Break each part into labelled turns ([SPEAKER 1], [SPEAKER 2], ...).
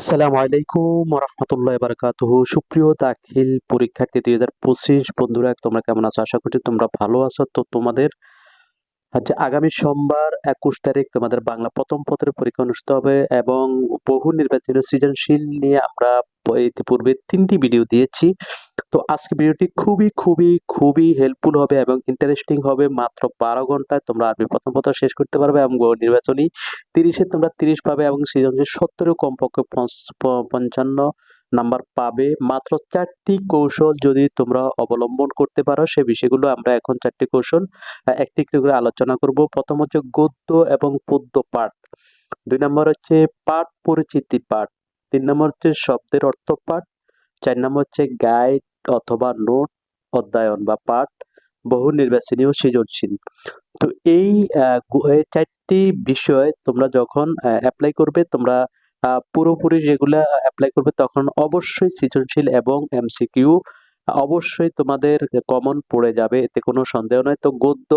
[SPEAKER 1] আসসালামু আলাইকুম রহমতুল্লাহ বারকাতহ সুপ্রিয় দাখিল পরীক্ষার্থী, দুই হাজার পঁচিশ, বন্ধুরা, তোমরা কেমন আছো? আশা করছি তোমরা ভালো আছো। তো তোমাদের হচ্ছে আগামী সোমবার একুশ তারিখ তোমাদের বাংলা প্রথম পত্রের পরীক্ষা অনুষ্ঠিত হবে এবং বহু নির্বাচনী সৃজনশীল নিয়ে আমরা ইতিপূর্বে তিনটি ভিডিও দিয়েছি। তো আজকে ভিডিওটি খুবই খুবই খুবই হেল্পফুল হবে এবং ইন্টারেস্টিং হবে। মাত্র বারো ঘন্টায় তোমরা আরবি প্রথম পত্র শেষ করতে পারবে এবং নির্বাচনী তিরিশে তোমরা তিরিশ পাবে এবং সৃজনশীল সত্তরেও কমপক্ষে পঞ্চান্ন নাম্বার পাবে। মাত্র চারটি কৌশল যদি তোমরা অবলম্বন করতে পারো, সে বিষয়গুলো আমরা এখন চারটি কৌশল একটি একটি করে আলোচনা করব। প্রথম হচ্ছে গদ্য এবং পদ্য পাঠ। দুই নম্বর হচ্ছে পাঠ পরিচিতি পাঠ। তিন নম্বর হচ্ছে শব্দের অর্থ পাঠ। চার নম্বর হচ্ছে গাইড অথবা নোট, অধ্যয়ন বা পাঠ বহু নির্বাচনী ও সৃজনশীল। তো এই চারটি বিষয় তোমরা যখন অ্যাপ্লাই করবে, তোমরা পুরোপুরি যেগুলো অ্যাপ্লাই করবে তখন অবশ্যই সৃজনশীল এবং এমসিকিউ অবশ্যই তোমাদের কমন পড়ে যাবে, এতে কোনো সন্দেহ নয়। তো গদ্য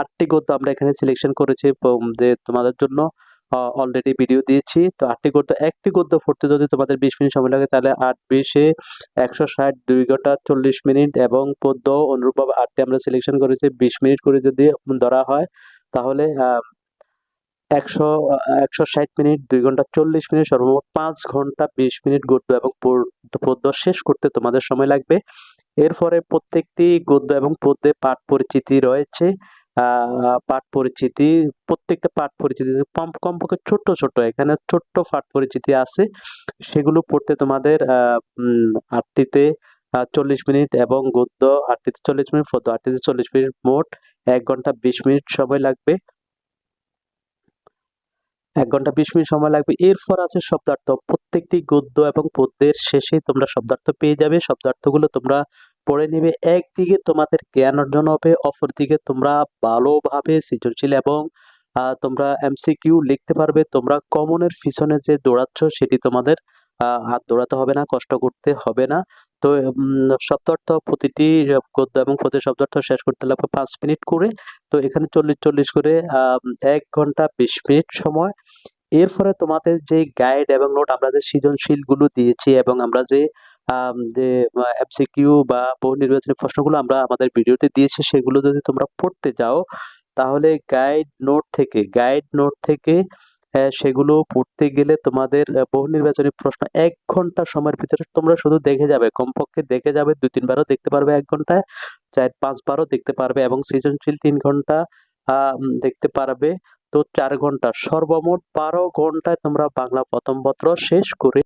[SPEAKER 1] আটটি গদ্য আমরা এখানে সিলেকশন করেছি যে তোমাদের জন্য। অলরেডি ভিডিও দিয়েছি। তো আটটি গদ্য, একটি গদ্য পড়তে যদি তোমাদের বিশ মিনিট সময় লাগে, তাহলে আট বিশে একশো ষাট, দুই ঘণ্টা চল্লিশ মিনিট এবং পদ্য অনুরূপভাবে আটটি আমরা সিলেকশন করেছি। বিশ মিনিট করে যদি ধরা হয়, তাহলে একশো একশো ষাট মিনিট, দুই ঘণ্টা চল্লিশ মিনিট, সর্বমোট পাঁচ ঘণ্টা বিশ মিনিট গদ্য এবং পদ্য শেষ করতে তোমাদের সময় লাগবে। এরপরে প্রত্যেকটি গদ্য এবং পদ্যে পাঠ পরিচিতি রয়েছে। পাঠ পরিচিতি, প্রত্যেকটা পাঠ পরিচিতি, কম, কমপক্ষে ছোট্ট ছোট এখানে ছোট্ট পাঠ পরিচিতি আছে। সেগুলো পড়তে তোমাদের আটটিতে চল্লিশ মিনিট এবং গদ্য আটটিতে চল্লিশ মিনিট, পদ্য আটটিতে চল্লিশ মিনিট মোট এক ঘণ্টা বিশ মিনিট সময় লাগবে। এক ঘণ্টা বিশ মিনিট সময় লাগবে। এরপর আছে শব্দার্থ। প্রত্যেকটি গদ্য এবং পদ্যের শেষে তোমরা শব্দার্থ পেয়ে যাবে। শব্দার্থগুলো তোমরা পড়ে নেবে। একদিকে তোমাদের জ্ঞান অর্জন হবে, অপরদিকে তোমরা ভালোভাবে সৃজনশীল এবং তোমরা এমসিকিউ লিখতে পারবে। তোমরা কমনের পিছনে যে দৌড়াচ্ছ, সেটি তোমাদের হাত দৌড়াতে হবে না, কষ্ট করতে হবে না। তো শব্দার্থ প্রতিটি গদ্য এবং প্রতি শব্দার্থ শেষ করতে লাগবে পাঁচ মিনিট করে। তো এখানে চল্লিশ চল্লিশ করে এক ঘণ্টা বিশ মিনিট সময়। এরপরে তোমাদের যে গাইড এবং নোট আমরা যে সৃজনশীলগুলো দিয়েছি এবং আমরা যে যে এমসিকিউ বা বহু নির্বাচনী প্রশ্নগুলো আমরা আমাদের ভিডিওতে দিয়েছি, সেগুলো যদি তোমরা পড়তে যাও, তাহলে গাইড নোট থেকে গাইড নোট থেকে সেগুলো পড়তে গেলে তোমাদের বহু নির্বাচনী প্রশ্ন এক ঘণ্টা সময়ের ভিতরে তোমরা শুধু দেখে যাবে। কমপক্ষে দেখে যাবে, দুই তিনবারও দেখতে পারবে এক ঘন্টায় চার পাঁচবারও দেখতে পারবে এবং সৃজনশীল তিন ঘণ্টা দেখতে পারবে। তো চার ঘণ্টা, সর্বমোট বারো ঘন্টায় তোমরা বাংলা প্রথম পত্র শেষ করে